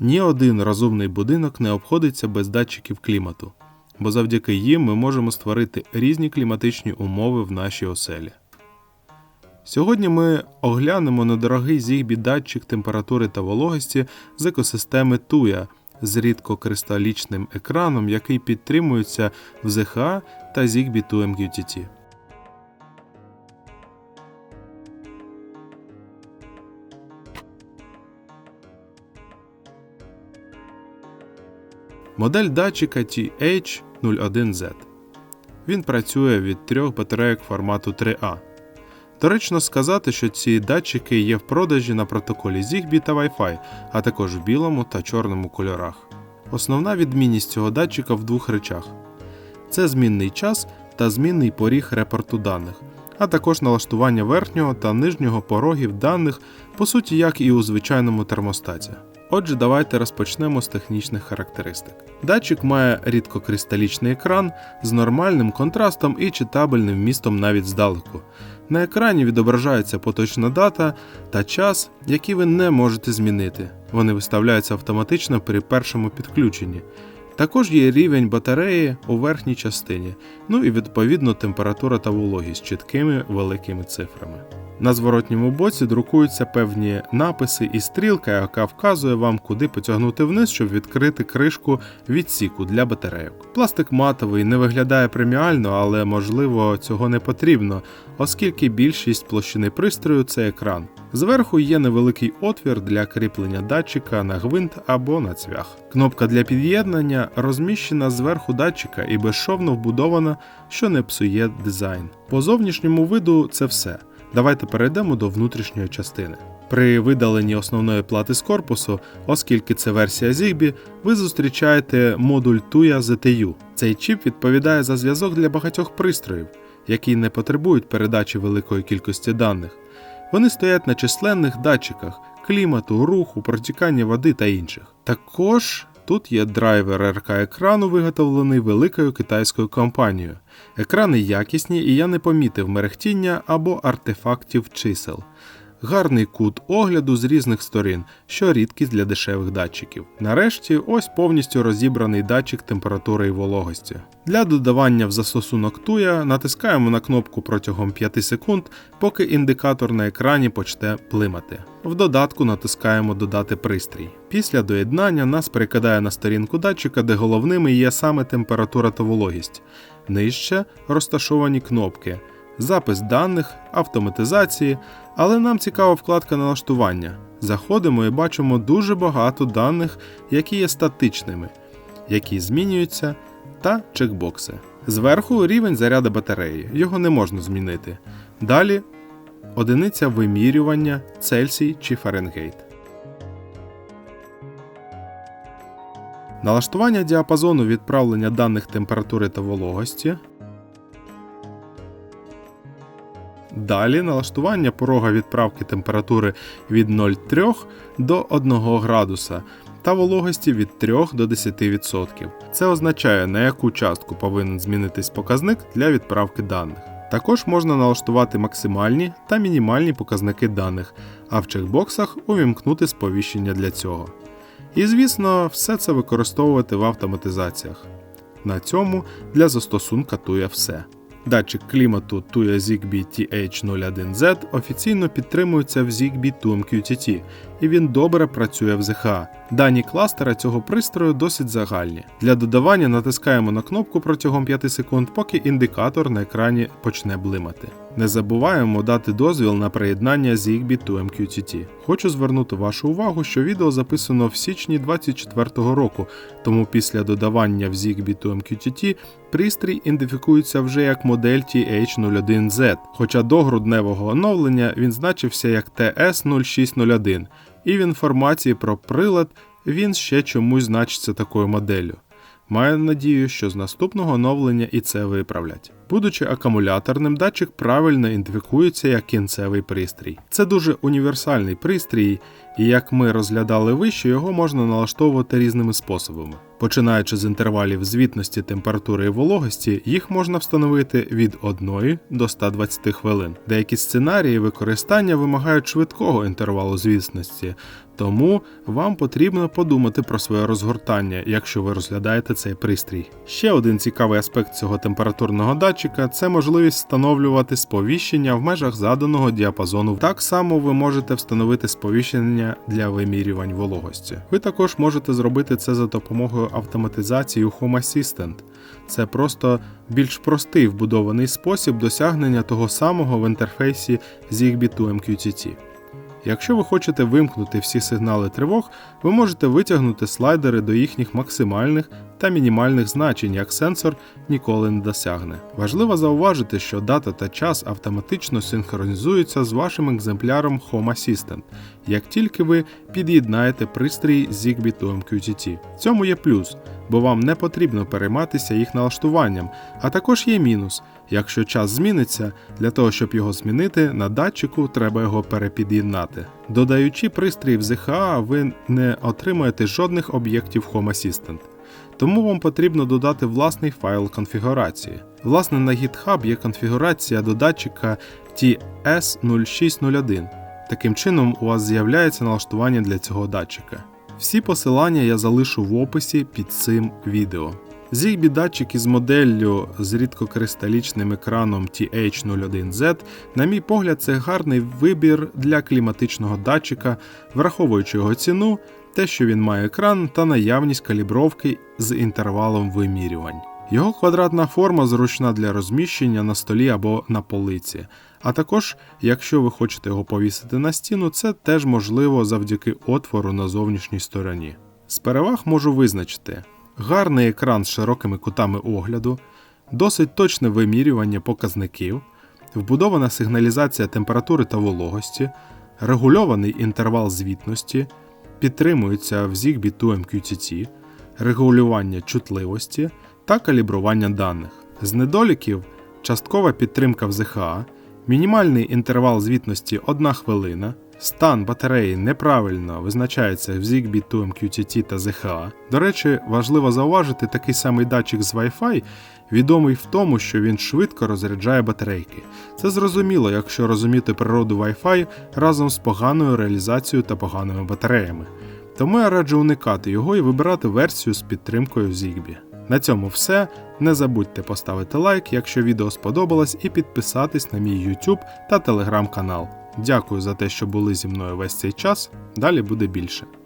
Ні один розумний будинок не обходиться без датчиків клімату, бо завдяки їм ми можемо створити різні кліматичні умови в нашій оселі. Сьогодні ми оглянемо недорогий Zigbee датчик температури та вологості з екосистеми Tuya з рідкокристалічним екраном, який підтримується в ZHA та Zigbee 2 MQTT. Модель датчика TH01Z. Він працює від трьох батарейок формату 3A. Доречно сказати, що ці датчики є в продажі на протоколі Zigbee та Wi-Fi, а також в білому та чорному кольорах. Основна відмінність цього датчика в двох речах: це змінний час та змінний поріг репорту даних, а також налаштування верхнього та нижнього порогів даних, по суті, як і у звичайному термостаті. Отже, давайте розпочнемо з технічних характеристик. Датчик має рідкокристалічний екран з нормальним контрастом і читабельним вмістом навіть здалеку. На екрані відображається поточна дата та час, які ви не можете змінити. Вони виставляються автоматично при першому підключенні. Також є рівень батареї у верхній частині, ну і відповідно температура та вологість чіткими великими цифрами. На зворотньому боці друкуються певні написи і стрілка, яка вказує вам, куди потягнути вниз, щоб відкрити кришку відсіку для батарейок. Пластик матовий не виглядає преміально, але можливо цього не потрібно, оскільки більшість площини пристрою це екран. Зверху є невеликий отвір для кріплення датчика на гвинт або на цвях. Кнопка для під'єднання розміщена зверху датчика і безшовно вбудована, що не псує дизайн. По зовнішньому виду це все. Давайте перейдемо до внутрішньої частини. При видаленні основної плати з корпусу, оскільки це версія Zigbee, ви зустрічаєте модуль TUYA ZTU. Цей чіп відповідає за зв'язок для багатьох пристроїв, які не потребують передачі великої кількості даних. Вони стоять на численних датчиках клімату, руху, протікання води та інших. Також тут є драйвер РК екрану, виготовлений великою китайською компанією. Екрани якісні, і я не помітив мерехтіння або артефактів чисел. Гарний кут огляду з різних сторін, що рідкість для дешевих датчиків. Нарешті, ось повністю розібраний датчик температури і вологості. Для додавання в застосунок Туя натискаємо на кнопку протягом 5 секунд, поки індикатор на екрані почне плимати. В додатку натискаємо Додати пристрій. Після доєднання нас перекидає на сторінку датчика, де головними є саме температура та вологість. Нижче розташовані кнопки запис даних, автоматизації, але нам цікава вкладка налаштування. Заходимо і бачимо дуже багато даних, які є статичними, які змінюються, та чекбокси. Зверху рівень заряду батареї, його не можна змінити. Далі одиниця вимірювання Цельсій чи Фаренгейт. Налаштування діапазону відправлення даних температури та вологості. Далі налаштування порога відправки температури від 0,3 до 1 градуса та вологості від 3 до 10%. Це означає, на яку частку повинен змінитись показник для відправки даних. Також можна налаштувати максимальні та мінімальні показники даних, а в чекбоксах увімкнути сповіщення для цього. І звісно, все це використовувати в автоматизаціях. На цьому для застосунка Tuya все. Датчик клімату Tuya Zigbee TH01Z офіційно підтримується в Zigbee TUM QTT, і він добре працює в зх. Дані кластера цього пристрою досить загальні. Для додавання натискаємо на кнопку протягом 5 секунд, поки індикатор на екрані почне блимати. Не забуваємо дати дозвіл на приєднання Zigbee 2 MQTT. Хочу звернути вашу увагу, що відео записано в січні 2024 року, тому після додавання в Zigbee 2 MQTT пристрій ідентифікується вже як модель TH01Z, хоча до грудневого оновлення він значився як TS0601, і в інформації про прилад він ще чомусь значиться такою моделлю. Маю надію, що з наступного оновлення і це виправлять. Будучи акумуляторним, датчик правильно ідентифікується як кінцевий пристрій. Це дуже універсальний пристрій, і як ми розглядали вище, його можна налаштовувати різними способами. Починаючи з інтервалів звітності температури і вологості, їх можна встановити від 1 до 120 хвилин. Деякі сценарії використання вимагають швидкого інтервалу звітності, Тому вам потрібно подумати про своє розгортання, якщо ви розглядаєте цей пристрій. Ще один цікавий аспект цього температурного датчика це можливість встановлювати сповіщення в межах заданого діапазону. Так само ви можете встановити сповіщення для вимірювань вологості. Ви також можете зробити це за допомогою автоматизації Home Assistant. Це просто більш простий вбудований спосіб досягнення того самого в інтерфейсі ZigBee 2 MQTT. Якщо ви хочете вимкнути всі сигнали тривог, ви можете витягнути слайдери до їхніх максимальних та мінімальних значень, як сенсор ніколи не досягне. Важливо зауважити, що дата та час автоматично синхронізуються з вашим екземпляром Home Assistant, як тільки ви під'єднаєте пристрій ZigBee 2 MQTT. В цьому є плюс, бо вам не потрібно перейматися їх налаштуванням, а також є мінус. Якщо час зміниться, для того, щоб його змінити, на датчику треба його перепід'єднати. Додаючи пристрій в ZHA, ви не отримаєте жодних об'єктів Home Assistant. Тому вам потрібно додати власний файл конфігурації. Власне, на GitHub є конфігурація до датчика TS0601. Таким чином, у вас з'являється налаштування для цього датчика. Всі посилання я залишу в описі під цим відео. ZigBee датчик із моделлю з рідкокристалічним екраном TH01Z, на мій погляд, це гарний вибір для кліматичного датчика, враховуючи його ціну, те, що він має екран та наявність калібровки з інтервалом вимірювань. Його квадратна форма зручна для розміщення на столі або на полиці. А також, якщо ви хочете його повісити на стіну, це теж можливо завдяки отвору на зовнішній стороні. З переваг можу визначити гарний екран з широкими кутами огляду, досить точне вимірювання показників, вбудована сигналізація температури та вологості, регульований інтервал звітності, підтримується в ZigBee 2 MQTT, регулювання чутливості та калібрування даних. З недоліків часткова підтримка в ЗХА, мінімальний інтервал звітності 1 хвилина, стан батареї неправильно визначається в ZigBee 2 MQTT та ZHA. До речі, важливо зауважити такий самий датчик з Wi-Fi, відомий в тому, що він швидко розряджає батарейки. Це зрозуміло, якщо розуміти природу Wi-Fi разом з поганою реалізацією та поганими батареями. Тому я раджу уникати його і вибирати версію з підтримкою ZigBee. На цьому все. Не забудьте поставити лайк, якщо відео сподобалось, і підписатись на мій YouTube та Telegram канал. Дякую за те, що були зі мною весь цей час. Далі буде більше.